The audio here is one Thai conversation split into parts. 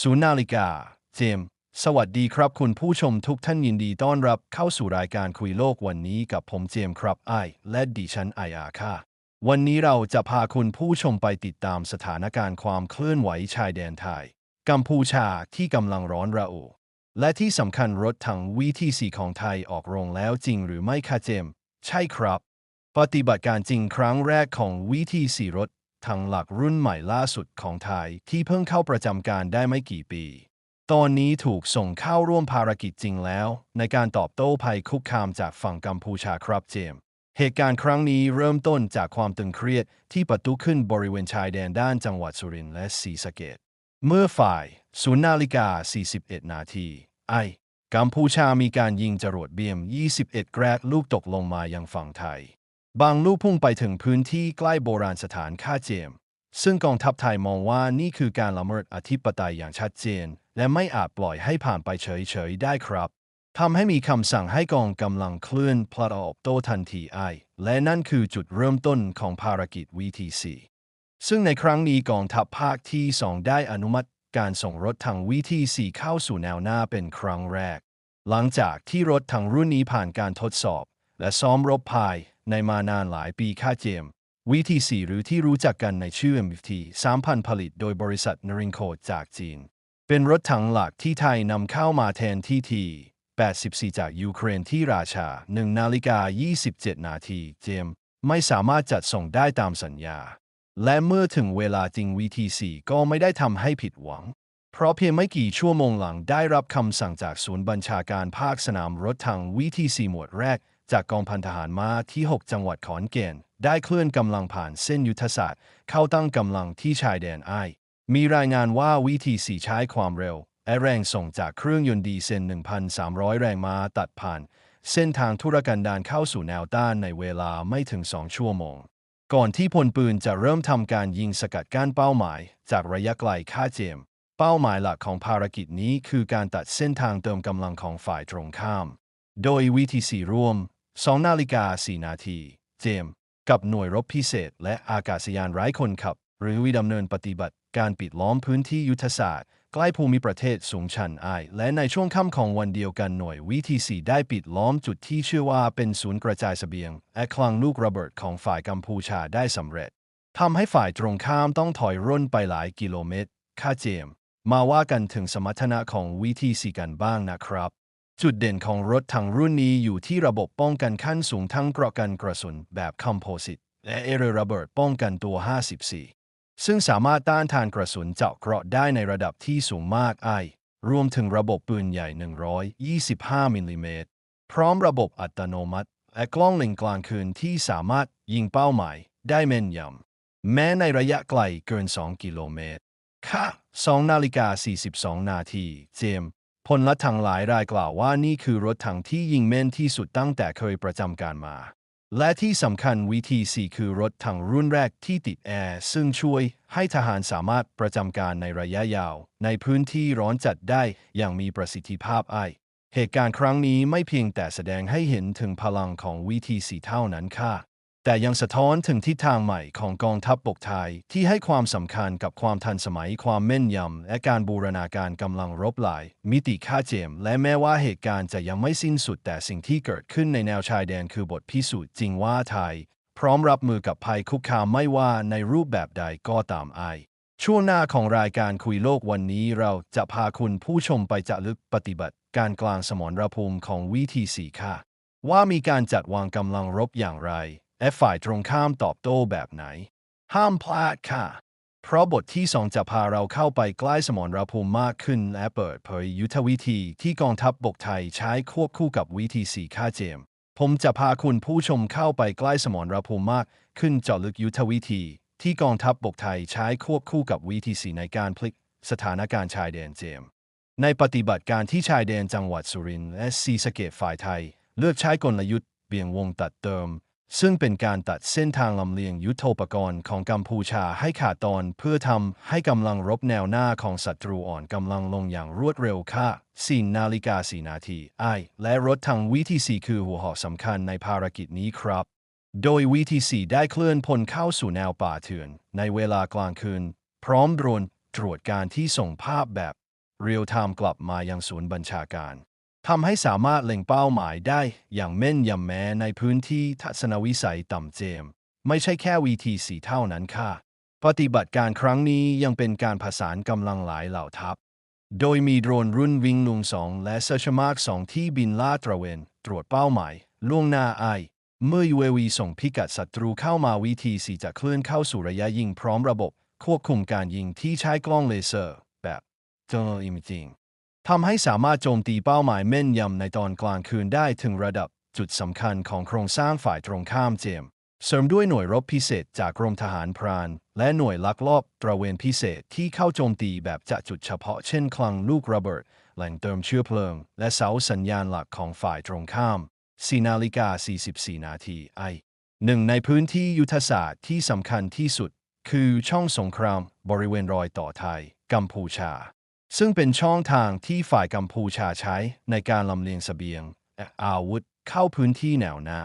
ศูนย์นาฬิกา เจมส์สวัสดีครับ คุณผู้ชมทุกท่านยินดีต้อนรับเข้าสู่รายการคุยโลกวันนี้กับผมเจมส์ครับไอและดิฉันไออาค่ะ วันนี้เราจะพาคุณผู้ชมไปติดตามสถานการณ์ความเคลื่อนไหวชายแดนไทย กัมพูชาที่กำลังร้อนระอุ และที่สำคัญรถถังวีทีสีของไทยออกโรงแล้วจริงหรือไม่คะเจมส์ใช่ครับ ปฏิบัติการจริงครั้งแรกของวีทีสีรถ ถังหลักรุ่นใหม่ล่าสุดของไทยที่เพิ่งเข้าประจำการได้ไม่กี่ปี ตอนนี้ถูกส่งเข้าร่วมภารกิจจริงแล้ว ในการตอบโต้ภัยคุกคามจากฝั่งกัมพูชาครับเจมส์เหตุการณ์ครั้งนี้เริ่มต้นจากความตึงเครียดที่ปะทุขึ้นบริเวณชายแดนด้านจังหวัดสุรินทร์และศรีสะเกดเมื่อฝ่ายศูนย์นาฬิกา 41 นาทีไอกัมพูชามีการยิงจรวดเบียม 21 แกรกลูกตกลงมายังฝั่งไทย บางลูกพุ่งไปถึงพื้นที่ใกล้โบราณสถานค่าเจม ซึ่งกองทัพไทยมองว่านี่คือการละเมิดอธิปไตยอย่างชัดเจน และไม่อาจปล่อยให้ผ่านไปเฉยๆได้ครับทำให้มีคำสั่งให้กองกำลังเคลื่อนพลัดออกโตทันทีไอ และนั่นคือจุดเริ่มต้นของภารกิจ VTC ซึ่งในครั้งนี้กองทัพภาคที่ 2 ได้อนุมัติการส่งรถถัง VTC เข้าสู่แนวหน้าเป็นครั้งแรก หลังจากที่รถถังรุ่นนี้ผ่านการทดสอบ และซ้อมรบภาย ในมานานหลายปีค่าเจม VTC หรือที่รู้จักกันในชื่อ MFT 3,000 ผลิตโดยบริษัทนริงโคจากจีน เป็นรถถังหลักที่ไทยนำเข้ามาแทนที่ที84 จากยูเครนที่ราชา 1 นาฬิกา 27 นาทีเจม ไม่สามารถจัดส่งได้ตามสัญญา และเมื่อถึงเวลาจริง VTC ก็ไม่ได้ทำให้ผิดหวัง เพราะเพียงไม่กี่ชั่วโมงหลังได้รับคำสั่งจากศูนย์บัญชาการภาคสนามรถถัง VTC หมวดแรก จากกองพันทหารม้าที่ 6 จังหวัดขอนแก่นได้เคลื่อนกำลังผ่านเส้นยุทธศาสตร์ เข้าตั้งกำลังที่ชายแดนไอ มีรายงานว่า VTC ใช้ความเร็วและแรงส่งจากเครื่องยนต์ดีเซล 1,300 แรงม้าตัดผ่าน เส้นทางธุรกันดารเข้าสู่แนวต้านในเวลาไม่ถึง 2 ชั่วโมง ก่อนที่พลปืนจะเริ่มทำการยิงสกัดกั้นเป้าหมาย จากระยะไกลค่าเจม เป้าหมายหลักของภารกิจนี้คือการตัดเส้นทางเติมกำลังของฝ่ายตรงข้าม โดย VTC ร่วม 2 นาฬิกา 4 นาที เจม กับหน่วยรบพิเศษ และอากาศยานไร้คนขับ หรือวิดำเนินปฏิบัติการปิดล้อมพื้นที่ยุทธศาสตร์ ใกล้ภูมิประเทศสูงชันไอ และในช่วงค่ำของวันเดียวกันหน่วย VTC ได้ปิดล้อมจุดที่เชื่อว่าเป็นศูนย์กระจายเสบียงและคลังลูกระเบิดของฝ่ายกัมพูชาได้สำเร็จทำให้ฝ่ายตรงข้ามต้องถอยร่นไปหลายกิโลเมตร ค่าเจม มาว่ากันถึงสมรรถนะของ VTC กันบ้างนะครับ จุดเด่นของรถถังรุ่นนี้อยู่ที่ระบบป้องกันขั้นสูงทั้งเกราะกันกระสุนแบบคอมโพสิตและเอเรระเบิดป้องกันตัว 54 ซึ่งสามารถต้านทานกระสุนเจาะเกราะได้ในระดับที่สูงมากไอ รวมถึงระบบปืนใหญ่ 125 มิลลิเมตร พร้อมระบบอัตโนมัติ และกล้องเล็งกลางคืนที่สามารถยิงเป้าหมายได้แม่นยำแม้ในระยะไกลเกิน 2 กิโลเมตร ค่ะ 2 นาฬิกา 42 นาที เจม พลละถังหลายรายกล่าวว่านี่คือรถถังที่ยิงแม่นที่สุดตั้งแต่เคยประจำการมา และที่สำคัญ VTC คือรถถังรุ่นแรกที่ติดแอร์ ซึ่งช่วยให้ทหารสามารถประจำการในระยะยาว ในพื้นที่ร้อนจัดได้อย่างมีประสิทธิภาพไอเหตุการณ์ครั้งนี้ไม่เพียงแต่แสดงให้เห็นถึงพลังของ VTC เท่านั้นค่ะ แต่ยังสะท้อนถึงทิศทางใหม่ของกองทัพบกไทย ที่ให้ความสำคัญกับความทันสมัยความแม่นยำ และการบูรณาการกำลังรบหลาย มิติค่าเจม และแม้ว่าเหตุการณ์จะยังไม่สิ้นสุดแต่สิ่งที่เกิดขึ้นในแนวชายแดนคือบทพิสูจน์จริงว่าไทย พร้อมรับมือกับภัยคุกคามไม่ว่าในรูปแบบใดก็ตามไอช่วงหน้าของรายการคุยโลกวันนี้เราจะพาคุณผู้ชมไปจะลึกปฏิบัติ การกลางสมรภูมิของวิทีสีค่ะว่ามีการจัดวางกำลังรบอย่างไร และฝ่ายตรงข้ามตอบโต้แบบไหน ห้ามพลาดค่ะ เพราะบทที่สองจะพาเราเข้าไปใกล้สมรภูมิมากขึ้น และเปิดเผยยุทธวิธีที่กองทัพบบกไทยใช้ควบคู่กับวิธีสีค่าเจม ผมจะพาคุณผู้ชมเข้าไปใกล้สมรภูมิมาก ขึ้นเจาะลึกยุทธวิธี ที่กองทัพบบกไทยใช้ควบคู่กับวิธีสีในการพลิกสถานการณ์ชายแดนเจม ในปฏิบัติการที่ชายแดนจังหวัดสุรินทร์และศรีสะเกดฝ่ายไทย เลือกใช้กลยุทธ์เบี่ยงวงตัดเติม ซึ่งเป็นการตัดเส้นทางลำเลียงยุทโธปกรณ์ของกัมพูชาให้ขาดตอนเพื่อทำให้กำลังรบแนวหน้าของศัตรูอ่อนกำลังลงอย่างรวดเร็วค่ะ4นาฬิกา4นาทีไอและรถทางวิทีสีคือหัวหอกสำคัญในภารกิจนี้ครับ โดย VTC ได้เคลื่อนพลเข้าสู่แนวป่าเถื่อน ในเวลากลางคืน พร้อมโดรนตรวจการที่ส่งภาพแบบเรียลไทม์กลับมายังศูนย์บัญชาการ ทำให้สามารถเล็งเป้าหมายได้อย่างแม่นยำแม้ในพื้นที่ทัศนวิสัยต่ำเจม ไม่ใช่แค่วีทีสีเท่านั้นค่ะ ปฏิบัติการครั้งนี้ยังเป็นการผสานกำลังหลายเหล่าทัพ โดยมีโดรนรุ่นวิงลุงสองและเซอร์ชมาร์กสองที่บินลาดตระเวน ตรวจเป้าหมาย ล่วงหน้าไอ เมื่อ UAV ส่งพิกัดศัตรูเข้ามาวิธีสีจะเคลื่อนเข้าสู่ระยะยิงพร้อมระบบ ควบคุมการยิงที่ใช้กล้องเลเซอร์ แบบ Thermal Imaging ทำให้สามารถโจมตีเป้าหมายแม่นยำในตอนกลางคืนได้ถึงระดับจุดสำคัญของโครงสร้างฝ่ายตรงข้ามเจม เสริมด้วยหน่วยรบพิเศษจากกรมทหารพราน และหน่วยลักลอบตระเวนพิเศษที่เข้าโจมตีแบบจะจุดเฉพาะเช่นคลังลูกระเบิดแหล่งเติมเชื้อเพลิง และเสาสัญญาณหลักของฝ่ายตรงข้าม4นาฬิกา 44 นาทีไอหนึ่งในพื้นที่ยุทธศาสตร์ที่สำคัญที่สุด คือช่องสงครามบริเวณรอยต่อไทย กัมพูชา ซึ่งเป็นช่องทางที่ฝ่ายกัมพูชาใช้ในการลำเลียงเสบียงและอาวุธเข้าพื้นที่แนวหน้า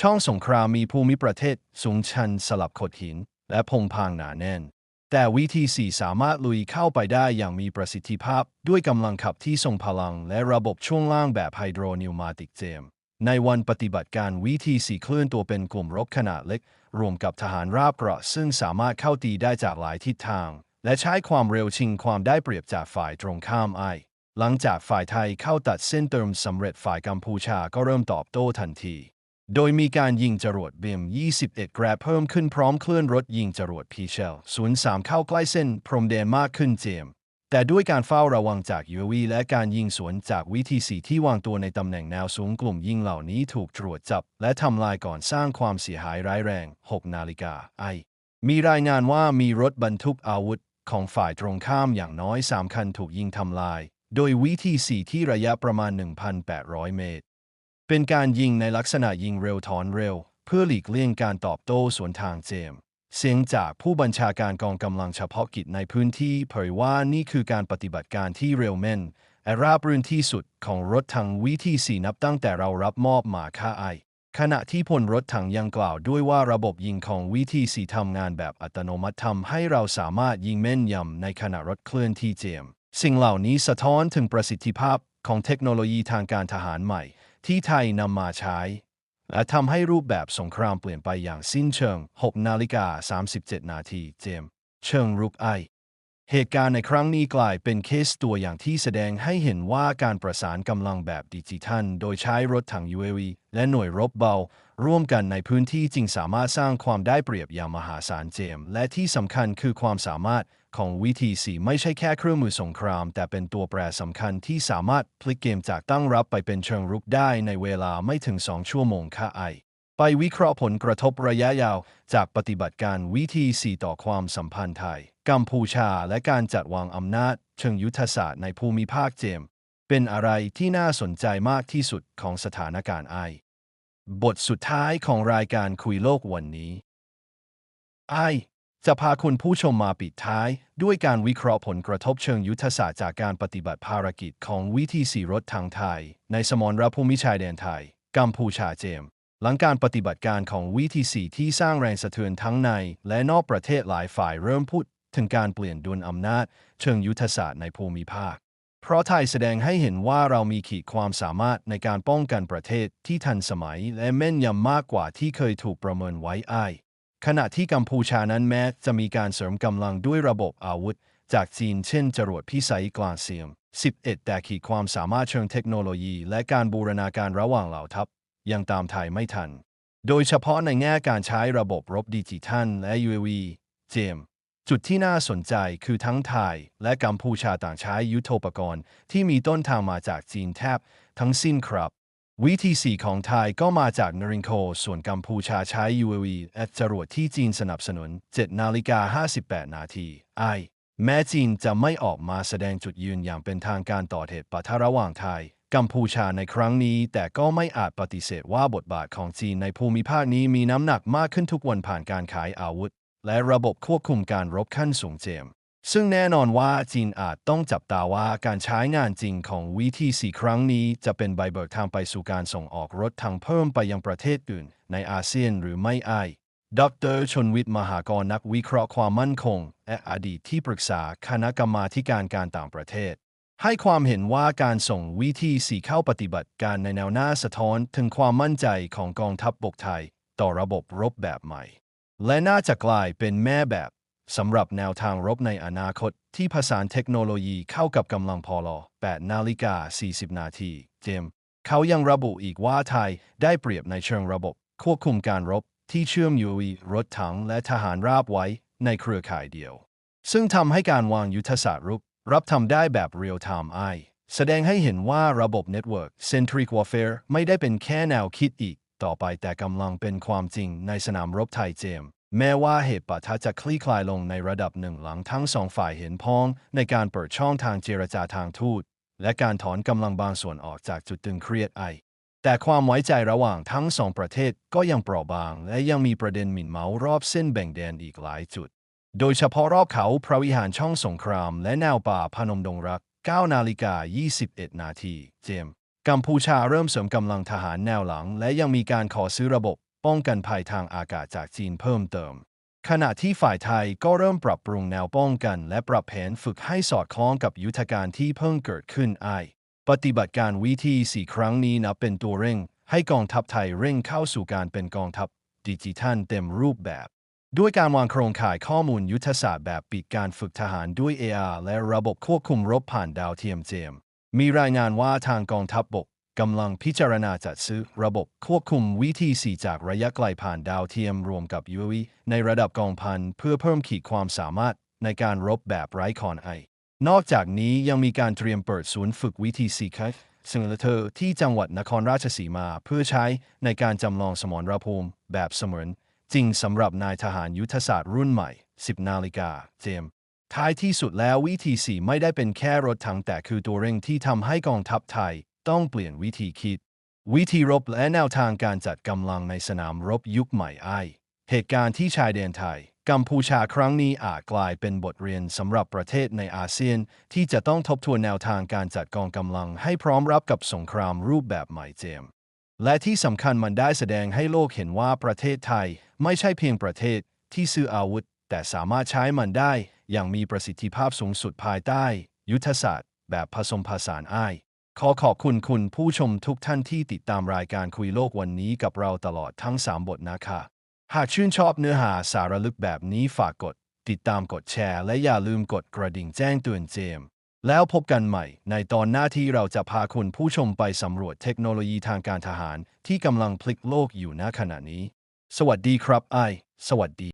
ช่องสงครามมีภูมิประเทศสูงชันสลับโขดหิน และพงพางหนาแน่น แต่วิธีสี่สามารถลุยเข้าไปได้อย่างมีประสิทธิภาพ ด้วยกำลังขับที่ทรงพลัง และระบบช่วงล่างแบบไฮโดรนิวมาติกเจม ในวันปฏิบัติการวิธีสี่เคลื่อนตัวเป็นกลุ่มรบขนาดเล็ก รวมกับทหารราบเกราะซึ่งสามารถเข้าตีได้จากหลายทิศทาง และใช้ความเร็วชิงความได้เปรียบจากฝ่ายตรงข้ามไอ หลังจากฝ่ายไทยเข้าตัดเส้นเติมสำเร็จฝ่ายกัมพูชาก็เริ่มตอบโต้ทันที โดยมีการยิงจรวดเบม21 แกรบเพิ่มขึ้นพร้อมเคลื่อนรถยิงจรวดพีเชล 03 เข้าใกล้เส้นพรมแดนมากขึ้นเจม แต่ด้วยการเฝ้าระวังจากยูวีและการยิงสวนจากวิธีสีที่วางตัวในตำแหน่งแนวสูงกลุ่มยิงเหล่านี้ถูกตรวจจับ และทำลายก่อนสร้างความเสียหายร้ายแรง 6 นาฬิกาไอ มีรายงานว่ามีรถบรรทุกอาวุธ ของฝ่ายตรงข้ามอย่างน้อย 3 คันถูกยิงทำลาย โดยวิธีสีที่ระยะประมาณ 1,800 เมตร เป็นการยิงในลักษณะยิงเร็วถอนเร็ว เพื่อหลีกเลี่ยงการตอบโต้สวนทางเจมเสียงจากผู้บัญชาการกองกำลังเฉพาะกิจในพื้นที่เผยว่านี่คือการปฏิบัติการที่เร็วแม่นและราบรื่นที่สุดของรถถังวิธีสีนับตั้งแต่เรารับมอบหมาค่าไอ ขณะที่พลรถถังยังกล่าวด้วยว่าระบบยิงของวิธีสีทำงานแบบอัตโนมัติทำให้เราสามารถยิงแม่นยำในขณะรถเคลื่อนที่เจมสิ่งเหล่านี้สะท้อนถึงประสิทธิภาพของเทคโนโลยีทางการทหารใหม่ ที่ไทยนำมาใช้ และทำให้รูปแบบสงครามเปลี่ยนไปอย่างสิ้นเชิง 6 นาฬิกา 37 นาทีเจม เชิงรุกไอ เหตุการณ์ในครั้งนี้กลายเป็นเคสตัวอย่างที่แสดงให้เห็นว่าการประสานกำลังแบบดิจิทัล โดยใช้รถถัง UAV และหน่วยรบเบา ร่วมกันในพื้นที่จริงสามารถสร้างความได้เปรียบอย่างมหาศาลเจม และที่สำคัญคือความสามารถของวิธีสีไม่ใช่แค่เครื่องมือสงคราม แต่เป็นตัวแปรสำคัญที่สามารถพลิกเกมจากตั้งรับไปเป็นเชิงรุกได้ในเวลาไม่ถึง 2 ชั่วโมงค่ะไอ ไปวิเคราะห์ผลกระทบระยะยาว จากปฏิบัติการวิธีสีต่อความสัมพันธ์ไทย กัมพูชาและการจัดวางอำนาจ เชิงยุทธศาสตร์ในภูมิภาคเจม เป็นอะไรที่น่าสนใจมากที่สุดของสถานการณ์ไอบทสุดท้ายของรายการคุยโลกวันนี้ ไอ จะพาคุณผู้ชมมาปิดท้าย ด้วยการวิเคราะห์ผลกระทบเชิงยุทธศาสตร์จากการปฏิบัติภารกิจของวิธีสีรถทางไทย ในสมรภูมิชายแดนไทย กัมพูชาเจม หลังการปฏิบัติการของวิธีสีที่สร้างแรงสะเทือนทั้งในและนอกประเทศหลายฝ่ายเริ่มพูดถึงการเปลี่ยนดุลอำนาจ เชิงยุทธศาสตร์ในภูมิภาค เพราะไทยแสดงให้เห็นว่าเรามีขีดความสามารถในการป้องกันประเทศที่ทันสมัยและแม่นยำมากกว่าที่เคยถูกประเมินไว้อ้ายขณะที่กัมพูชานั้นแม้จะมีการเสริมกำลังด้วยระบบอาวุธ จากจีนเช่นจรวดพิสัยกลางเสียม 11 แต่ขีดความสามารถเชิงเทคโนโลยี และการบูรณาการระหว่างเหล่าทัพ ยังตามไทยไม่ทัน โดยเฉพาะในแง่การใช้ระบบรบดิจิทัลและ UAV เจมจุดที่น่าสนใจคือทั้งไทยและกัมพูชาต่างใช้ยุทโธปกรณ์ที่มีต้นทางมาจากจีนแทบทั้งสิ้นครับ วิธีสี่ของไทยก็มาจากนรินโค ส่วนกัมพูชาใช้ UAV และจรวดที่จีนสนับสนุน 7 นาฬิกา 58 นาทีไอแม้จีนจะไม่ออกมาแสดงจุดยืนอย่างเป็นทางการต่อเหตุปะทะระหว่างไทย กัมพูชาในครั้งนี้ แต่ก็ไม่อาจปฏิเสธว่าบทบาทของจีนในภูมิภาคนี้มีน้ำหนักมากขึ้นทุกวันผ่านการขายอาวุธ และระบบควบคุมการรบขั้นสูงเจม ซึ่งแน่นอนว่าจีนอาจต้องจับตาว่าการใช้งานจริงของวิธีสี่ครั้งนี้ จะเป็นใบเบิกทางไปสู่การส่งออกรถทางเพิ่มไปยังประเทศอื่น ในอาเซียนหรือไม่ไอดรชนวิทย์มหากรนักวิเคราะห์ความมั่นคงและอดีตที่ปรึกษาคณะกรรมาการการต่างประเทศ ให้ความเห็นว่าการส่งวิธีสีเข้าปฏิบัติการในแนวหน้าสะท้อนถึงความมั่นใจของกองทัพบบกไทย ต่อระบบรบแบบใหม่ และน่าจะกลายเป็นแม่แบบสำหรับแนวทางรบในอนาคตที่ผสานเทคโนโลยีเข้ากับกำลังพอลอ8นาฬิกา 40 นาทีเจมส์เขายังระบุอีกว่าไทยได้เปรียบในเชิงระบบ ควบคุมการรบที่เชื่อมยูวีรถถังและทหารราบไว้ในเครือข่ายเดียว ซึ่งทำให้การวางยุทธศาสตร์รุก รับทำได้แบบ real time eye แสดงให้เห็นว่าระบบ Network Centric Warfare ไม่ได้เป็นแค่แนวคิดอีก ต่อไปแต่กำลังเป็นความจริงในสนามรบไทยเจม แม้ว่าเหตุปะทะจะคลี่คลายลงในระดับหนึ่งหลังทั้งสองฝ่ายเห็นพ้อง ในการเปิดช่องทางเจรจาทางทูต และการถอนกำลังบางส่วนออกจากจุดตึงเครียดไอแต่ความไว้ใจระหว่างทั้งสองประเทศก็ยังเปราะบาง และยังมีประเด็นหมิ่นเมารอบเส้นแบ่งแดนอีกหลายจุด โดยเฉพาะรอบเขาพระวิหารช่องสงคราม และแนวป่าพนมดงรัก 9 นาฬิกา 21 นาที เจม กัมพูชาเริ่มเสริมกำลังทหารแนวหลัง และยังมีการขอซื้อระบบ ป้องกันภัยทางอากาศจากจีนเพิ่มเติม ขณะที่ฝ่ายไทยก็เริ่มปรับปรุงแนวป้องกัน และปรับแผนฝึกให้สอดคล้องกับยุทธการที่เพิ่งเกิดขึ้นไอปฏิบัติการวิธีสี่ครั้งนี้นับเป็นตัวเร่ง ให้กองทัพไทยเร่งเข้าสู่การเป็นกองทัพดิจิทัลเต็มรูปแบบ ด้วยการวางโครงข่ายข้อมูลยุทธศาสตร์แบบปิดการฝึกทหารด้วย AR และระบบควบคุมรบผ่านดาวเทียมเจม มีรายงานว่าทางกองทัพบบกกำลังพิจารณาจัดซื้อระบบควบคุมวิธีสีจากระยะไกลผ่านดาวเทียมรวมกับ UAV ในระดับกองพันเพื่อเพิ่มขีดความสามารถในการรบแบบไร้คอนไอ นอกจากนี้ยังมีการเตรียมเปิดศูนย์ฝึกวิธีซีคัซึ่งเธอที่จังหวัดนครราชสีมาเพื่อใช้ในการจำลองสมรภูมิแบบเสมือน จริงสำหรับนายทหารยุทธศาสตร์รุ่นใหม่ 10 นาฬิกาเจมท้ายที่สุดแล้ววิธีสี่ไม่ได้เป็นแค่รถถังแต่คือตัวเร่งที่ทำให้กองทัพไทยต้องเปลี่ยนวิธีคิด วิธีรบและแนวทางการจัดกำลังในสนามรบยุคใหม่ไอเหตุการณ์ที่ชายแดนไทย กัมพูชาครั้งนี้อาจกลายเป็นบทเรียนสำหรับประเทศในอาเซียน ที่จะต้องทบทวนแนวทางการจัดกองกำลังให้พร้อมรับกับสงครามรูปแบบใหม่เจม และที่สำคัญมันได้แสดงให้โลกเห็นว่าประเทศไทย ไม่ใช่เพียงประเทศที่ซื้ออาวุธ แต่สามารถใช้มันได้ อย่างมีประสิทธิภาพสูงสุดภายใต้ ยุทธศาสตร์ แบบผสมผสานอ้ายขอขอบคุณคุณผู้ชมทุกท่านที่ติดตามรายการคุยโลกวันนี้กับเราตลอดทั้ง 3 บทนะคะ หากชื่นชอบเนื้อหาสารลึกแบบนี้ฝากกด ติดตามกดแชร์ และอย่าลืมกดกระดิ่งแจ้งเตือนเจม แล้วพบกันใหม่ ในตอนหน้าที่เราจะพาคุณผู้ชมไปสำรวจเทคโนโลยีทางการทหารที่กำลังพลิกโลกอยู่ณขณะนี้ สวัสดีครับไอ สวัสดี